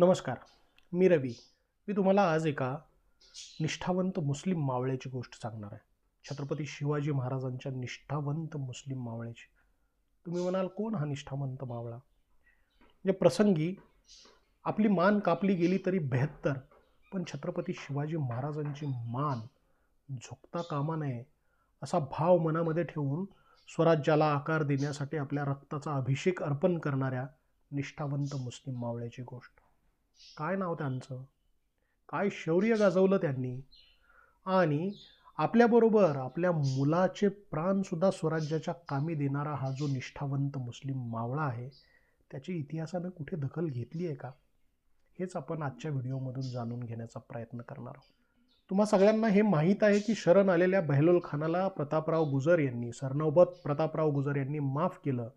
नमस्कार मी रवी. मी तुम्हाला आज एका निष्ठावंत मुस्लिम मावळ्याची गोष्ट सांगणार आहे. छत्रपती शिवाजी महाराजांच्या निष्ठावंत मुस्लिम मावळ्याची. तुम्ही म्हणाल कोण हा निष्ठावंत मावळा? म्हणजे प्रसंगी आपली मान कापली गेली तरी बेहत्तर पण छत्रपती शिवाजी महाराजांची मान झुकता कामा नये असा भाव मनामध्ये ठेवून स्वराज्याला आकार देण्यासाठी आपल्या रक्ताचा अभिषेक अर्पण करणाऱ्या निष्ठावंत मुस्लिम मावळ्याची गोष्ट. काय नाव त्यांचं? काय शौर्य गाजवलं त्यांनी? आणि आपल्याबरोबर आपल्या मुलाचे प्राणसुद्धा स्वराज्याच्या कामी देणारा हा जो निष्ठावंत मुस्लिम मावळा आहे त्याची इतिहासानं कुठे दखल घेतली आहे का? हेच आपण आजच्या व्हिडिओमधून जाणून घेण्याचा प्रयत्न करणार आहोत. तुम्हा सगळ्यांना हे माहीत आहे की शरण आलेल्या बहलोल खानाला प्रतापराव गुजर यांनी सरनौबत प्रतापराव गुजर यांनी माफ केलं.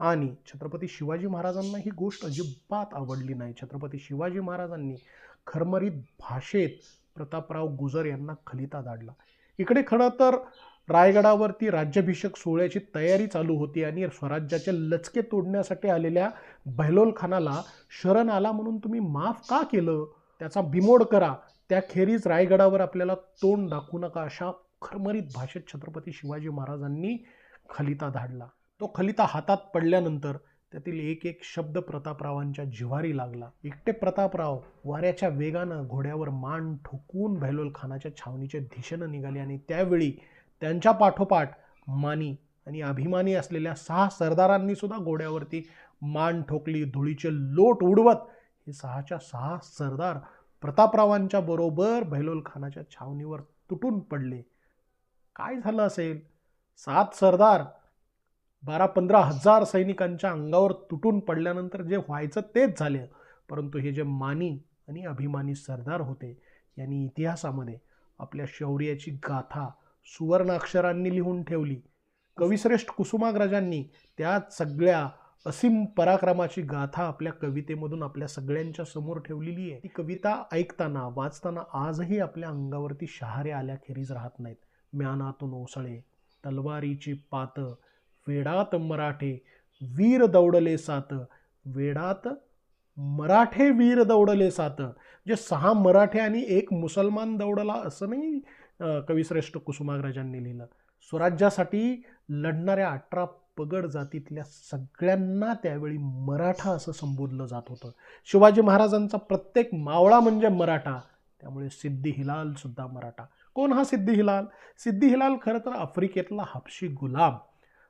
आणि छत्रपती शिवाजी महाराजांना ही गोष्ट अजिबात आवडली नाही. छत्रपती शिवाजी महाराजांनी खरमरीत भाषेत प्रतापराव गुजर यांना खलिता धाडला इकडे खरं तर रायगडावरती राज्याभिषेक सोहळ्याची तयारी चालू होती आणि स्वराज्याचे लचके तोडण्यासाठी आलेल्या बहलोल खानाला शरण आला म्हणून तुम्ही माफ का केलं? त्याचा बिमोड करा. त्याखेरीज रायगडावर आपल्याला तोंड दाखवू नका अशा खरमरीत भाषेत छत्रपती शिवाजी महाराजांनी खलिता धाडला तो खलिता हातात पडल्यानंतर त्यातील एक एक शब्द प्रतापरावांच्या जिव्हारी लागला. एकटे प्रतापराव वाऱ्याच्या वेगानं घोड्यावर मान ठोकून भैलोल खानाच्या छावणीच्या दिशेनं निघाले आणि त्यावेळी त्यांच्या पाठोपाठ मानी आणि अभिमानी असलेल्या सहा सरदारांनी सुद्धा घोड्यावरती मान ठोकली धुळीचे लोट उडवत. हे सहाच्या सहा सरदार प्रतापरावांच्या बरोबर भैलोल खानाच्या छावणीवर तुटून पडले. काय झालं असेल? सात सरदार बारा पंधरा हजार सैनिकांच्या अंगावर तुटून पडल्यानंतर जे व्हायचं तेच झाले. परंतु हे जे मानी आणि अभिमानी सरदार होते यांनी इतिहासामध्ये आपल्या शौर्याची गाथा सुवर्ण अक्षरांनी लिहून ठेवली. कविश्रेष्ठ कुसुमाग्रजांनी त्या सगळ्या असीम पराक्रमाची गाथा आपल्या कवितेमधून आपल्या सगळ्यांच्या समोर ठेवलेली आहे. ती कविता ऐकताना वाचताना आजही आपल्या अंगावरती शहारे आल्याखेरीज राहत नाहीत. म्यानातून ओसळे तलवारीची पातं वेडात मराठे वीर दौडले सात. वेडात मराठे वीर दौडले सात. जे सहा मराठे आणि एक मुसलमान दौडला असं नाही कविश्रेष्ठ कुसुमाग्रजांनी लिहिलं. स्वराज्यासाठी लढणाऱ्या अठरा पगड जातीतल्या सगळ्यांना त्यावेळी मराठा असं संबोधलं जात होतं. शिवाजी महाराजांचा प्रत्येक मावळा म्हणजे मराठा. त्यामुळे सिद्धी हिलाल सुद्धा मराठा. कोण हा सिद्धी हिलाल? सिद्धी हिलाल खरं तर आफ्रिकेतला हापशी गुलाम.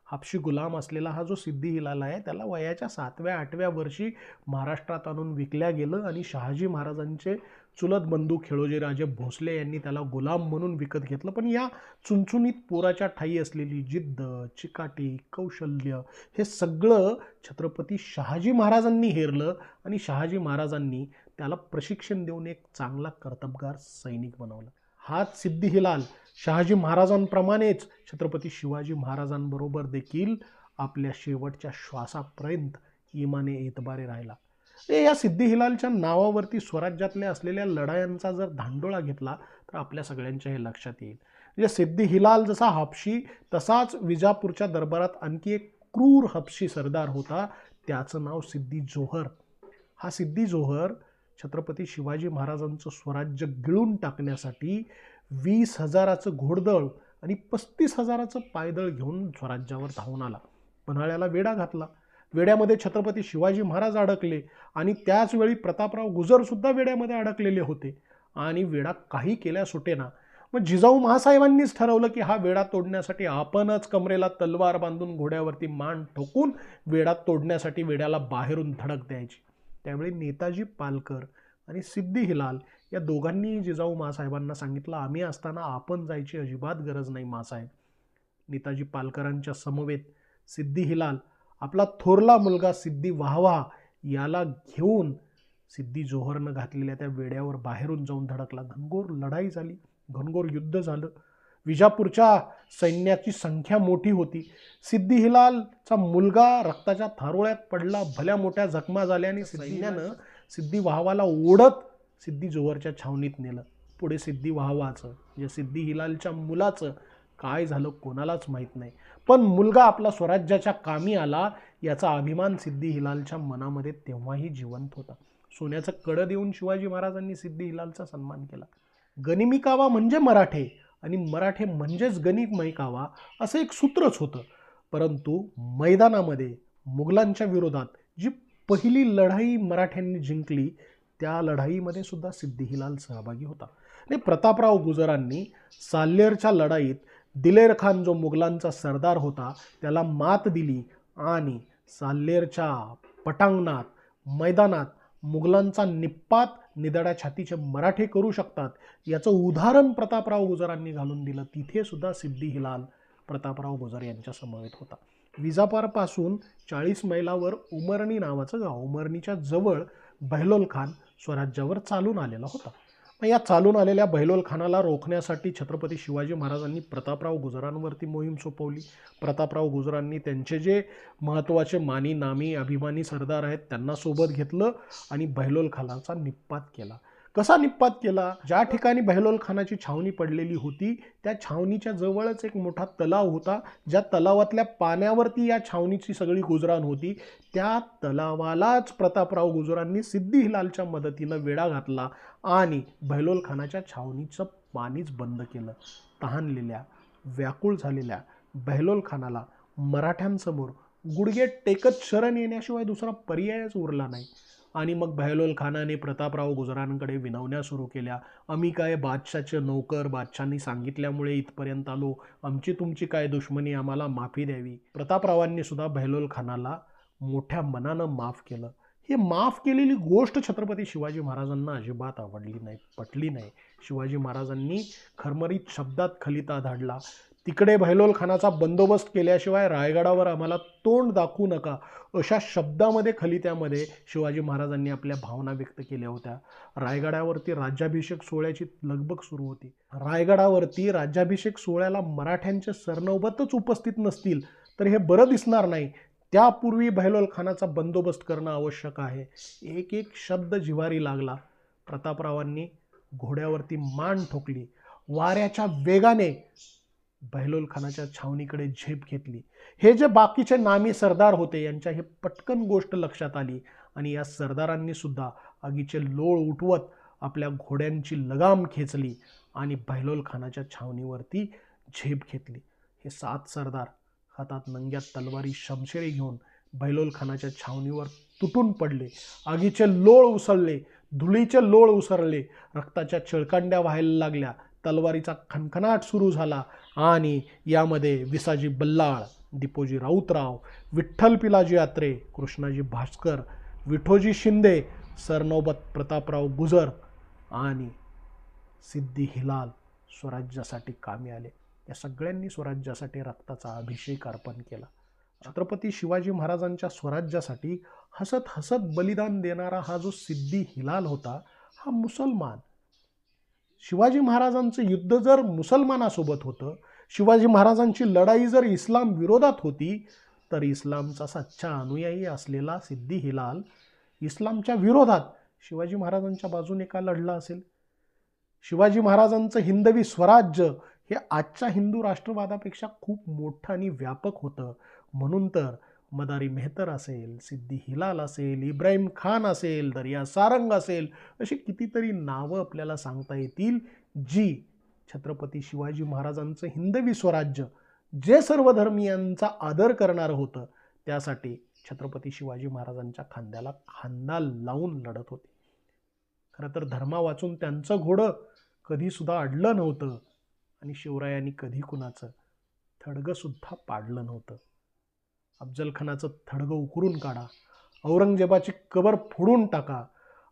हापशी गुलाम असलेला हा जो सिद्धी हिलाल आहे त्याला वयाच्या सातव्या आठव्या वर्षी महाराष्ट्रात आणून विकल्या गेलं आणि शहाजी महाराजांचे चुलत बंधू खेळोजीराजे भोसले यांनी त्याला गुलाम म्हणून विकत घेतलं. पण या चुनचुनीत पोराच्या ठाई असलेली जिद्द चिकाटी कौशल्य हे सगळं छत्रपती शहाजी महाराजांनी हेरलं आणि शहाजी महाराजांनी त्याला प्रशिक्षण देऊन एक चांगला कर्तबगार सैनिक बनवला. हाच सिद्धी हिलाल. शहाजी महाराजांप्रमाणेच छत्रपती शिवाजी महाराजांबरोबर देखील आपल्या शेवटच्या श्वासापर्यंत इमाने एतबारे राहिला. ए या सिद्धी हिलालच्या नावावरती स्वराज्यातल्या असलेल्या लढायांचा जर धांडोळा घेतला तर आपल्या सगळ्यांच्या हे लक्षात येईल. म्हणजे सिद्धी हिलाल जसा हापशी तसाच विजापूरच्या दरबारात आणखी एक क्रूर हापशी सरदार होता. त्याचं नाव सिद्धी जोहर. हा सिद्धी जोहर छत्रपती शिवाजी महाराजांचं स्वराज्य गिळून टाकण्यासाठी वीस हजाराचं घोडदळ आणि पस्तीस हजाराचं पायदळ घेऊन स्वराज्यावर धावून आला. पन्हाळ्याला वेढा घातला. वेड्यामध्ये छत्रपती शिवाजी महाराज अडकले आणि त्याचवेळी प्रतापराव गुजरसुद्धा वेड्यामध्ये अडकलेले होते. आणि वेडा काही केल्या सुटेना मग जिजाऊ महासाहेबांनीच ठरवलं की हा वेडा तोडण्यासाठी आपणच कमरेला तलवार बांधून घोड्यावरती मान ठोकून वेडा तोडण्यासाठी वेड्याला बाहेरून धडक द्यायची. त्यावेळी नेताजी पालकर आणि सिद्धी हिलाल या दोघांनी जिजाऊ मासाहेबांना सांगितलं आम्ही असताना आपण जायची अजिबात गरज नाही मासाहेब. नेताजी पालकरांच्या समवेत सिद्धी हिलाल आपला थोरला मुलगा सिद्धी वाहवा याला घेऊन सिद्धी जोहरनं घातलेल्या त्या वेड्यावर बाहेरून जाऊन धडकला. घनघोर लढाई झाली घनघोर युद्ध झालं. विजापूरच्या सैन्याची संख्या मोठी होती. सिद्धी हिलालचा मुलगा रक्ताच्या थारोळ्यात पडला. भल्या मोठ्या जखमा झाल्या आणि सैन्यानं सिद्धी वाहवाला ओढत सिद्धी जोहरच्या छावणीत नेलं. पुढे सिद्धी वाहवाचं म्हणजे सिद्धी हिलालच्या मुलाचं काय झालं कोणालाच माहीत नाही. पण मुलगा आपला स्वराज्याच्या कामी आला याचा अभिमान सिद्धी हिलालच्या मनामध्ये तेव्हाही जिवंत होता. सोन्याचं कडं देऊन शिवाजी महाराजांनी सिद्धी हिलालचा सन्मान केला. गनिमी कावा म्हणजे मराठे. आणि मराठे म्हणजेच गणित कावा असं एक सूत्रच होतं. परंतु मैदानामध्ये मुघलांच्या विरोधात जी पहिली लढाई मराठ्यांनी जिंकली त्या लढाईमध्ये सुद्धा सिद्धिहिलाल सहभागी होता. आणि प्रतापराव गुजरांनी साल्लेरच्या लढाईत दिलेर खान जो मुघलांचा सरदार होता त्याला मात दिली आणि साल्लेरच्या पटांगणात मैदानात मुघलांचा निप्पात निदड्या छातीचे मराठे करू शकतात. याचं उदाहरण प्रतापराव गुजरांनी घालून दिलं. तिथे सुद्धा सिद्धी हिलाल प्रतापराव गुजर यांच्या समवेत होता. विजापारपासून चाळीस मैलावर उमरणी नावाचं गाव उमरणीच्या जवळ बहलोल खान स्वराज्यावर चालून आलेला होता. मग या चालून आलेल्या बैलोल खानाला रोखण्यासाठी छत्रपती शिवाजी महाराजांनी प्रतापराव गुजरांवरती मोहीम सोपवली. प्रतापराव गुजरांनी त्यांचे जे महत्त्वाचे मानी नामी अभिमानी सरदार आहेत त्यांना सोबत घेतलं आणि बैलोल खानाचा निपात केला. कसा निपात केला? ज्या ठिकाणी बहलोल खानाची छावणी पडलेली होती त्या छावणीच्या जवळच एक मोठा तलाव होता ज्या तलावातल्या पाण्यावरती या छावणीची सगळी गुजराण होती. त्या तलावालाच प्रतापराव गुजरांनी सिद्धी हिलालच्या मदतीनं वेढा घातला आणि बहलोल खानाच्या छावणीचं पाणीच बंद केलं. तहानलेल्या व्याकुळ झालेल्या बहलोल खानाला मराठ्यांसमोर गुडघे टेकत शरण येण्याशिवाय दुसरा पर्यायच उरला नाही. आणि मग बहलोल खानाने प्रतापराव गुजरांकडे विनवण्या सुरू केल्या. आम्ही काय बादशाचे नौकर बादशांनी सांगितल्यामुळे इथपर्यंत आलो. आमची तुमची काय दुश्मनी आम्हाला माफी द्यावी? प्रतापरावांनी सुद्धा बहलोल खानाला मोठ्या मनानं माफ केलं. हे माफ केलेली गोष्ट छत्रपती शिवाजी महाराजांना अजिबात आवडली नाही पटली नाही. शिवाजी महाराजांनी खरमरीत शब्दात खलिता धाडला. तिकडे बहलोल खानाचा बंदोबस्त केल्याशिवाय रायगडावर आम्हाला तोंड दाखवू नका अशा शब्दामध्ये खलित्यामध्ये शिवाजी महाराजांनी आपल्या भावना व्यक्त केल्या होत्या. रायगडावरती राज्याभिषेक सोहळ्याची लगबग सुरू होती. रायगडावरती राज्याभिषेक सोहळ्याला मराठ्यांचे सरनौबतच उपस्थित नसतील तर हे बरं दिसणार नाही. त्यापूर्वी बहलोल खानाचा बंदोबस्त करणं आवश्यक आहे. एक एक शब्द जिवारी लागला. प्रतापरावांनी घोड्यावरती मान ठोकली. वाऱ्याच्या वेगाने बहलोल खानाच्या छावणीकडे झेप घेतली. हे जे बाकीचे नामी सरदार होते यांच्या हे पटकन गोष्ट लक्षात आली आणि या सरदारांनी सुद्धा आगीचे लोळ उठवत आपल्या घोड्यांची लगाम खेचली आणि बहलोल खानाच्या छावणीवरती झेप घेतली. हे सात सरदार हातात नंग्या तलवारी शमशेरी घेऊन बहलोल खानाच्या छावणीवर तुटून पडले. आगीचे लोळ उसळले धुळीचे लोळ उसरले रक्ताच्या चिळकांड्या व्हायला लागल्या. तलवारीचा खणखणाट सुरू झाला आणि यामध्ये विसाजी बल्लाळ दिपोजी राऊतराव विठ्ठल पिलाजी यात्रे कृष्णाजी भास्कर विठोजी शिंदे सरनौबत प्रतापराव गुजर आणि सिद्धी हिलाल स्वराज्यासाठी कामी आले. या सगळ्यांनी स्वराज्यासाठी रक्ताचा अभिषेक अर्पण केला. छत्रपती शिवाजी महाराजांच्या स्वराज्यासाठी हसत हसत बलिदान देणारा हा जो सिद्धी हिलाल होता हा मुसलमान शिवाजी महाराजांचं युद्ध जर मुसलमानासोबत होतं शिवाजी महाराजांची लढाई जर इस्लाम विरोधात होती तर इस्लामचा सच्चा अनुयायी असलेला सिद्धी हिलाल इस्लामच्या विरोधात शिवाजी महाराजांच्या बाजूने का लढला असेल? शिवाजी महाराजांचं हिंदवी स्वराज्य हे आजच्या हिंदू राष्ट्रवादापेक्षा खूप मोठं आणि व्यापक होतं. म्हणून तर मदारी मेहतर असेल सिद्धी हिलाल असेल इब्राहिम खान असेल दर्या सारंग असेल अशी कितीतरी नावं आपल्याला सांगता येतील जी छत्रपती शिवाजी महाराजांचं हिंदवी स्वराज्य जे सर्व धर्मियांचा आदर करणारं होतं त्यासाठी छत्रपती शिवाजी महाराजांच्या खांद्याला खांदा लावून लढत होते. खरं तर धर्मा वाचून त्यांचं घोडं कधीसुद्धा अडलं नव्हतं आणि शिवरायांनी कधी कुणाचं थडगंसुद्धा पाडलं नव्हतं. अफजलखानाचं थडगं उकरून काढा. औरंगजेबाची कबर फोडून टाका.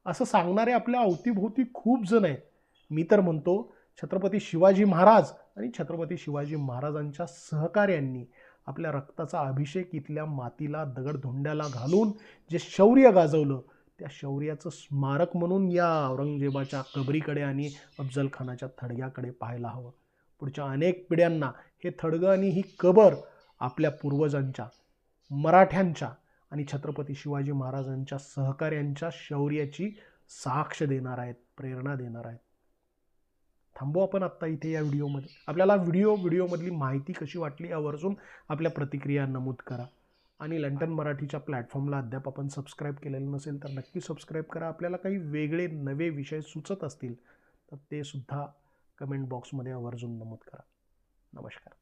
असं सांगणारे आपल्या अवतीभोवती खूप जण आहेत. मी तर म्हणतो छत्रपती शिवाजी महाराज आणि छत्रपती शिवाजी महाराजांच्या सहकार्यांनी आपल्या रक्ताचा अभिषेक इथल्या मातीला दगडधोंड्याला घालून जे शौर्य गाजवलं त्या शौर्याचं स्मारक म्हणून या औरंगजेबाच्या कबरीकडे आणि अफजल खानाच्या थडग्याकडे पाहायला हवं. पुढच्या अनेक पिढ्यांना हे थडगं आणि ही कबर आपल्या पूर्वजांच्या मराठ्यांच्या आणि छत्रपती शिवाजी महाराजांच्या सहकार्यांच्या शौर्याची साक्ष देणार आहेत प्रेरणा देणार आहेत. थांबू आपण आत्ता इथे या व्हिडिओमध्ये. आपल्याला व्हिडिओ व्हिडिओमधली माहिती कशी वाटली यावरसून आपल्या प्रतिक्रिया नमूद करा. आणि लंडन मराठीच्या प्लॅटफॉर्मला अद्याप आपण सबस्क्राईब केलेलं नसेल तर नक्की सबस्क्राईब करा. आपल्याला काही वेगळे नवे विषय सुचत असतील तर ते सुद्धा कमेंट बॉक्समध्ये आवर्जून नमूद करा. नमस्कार.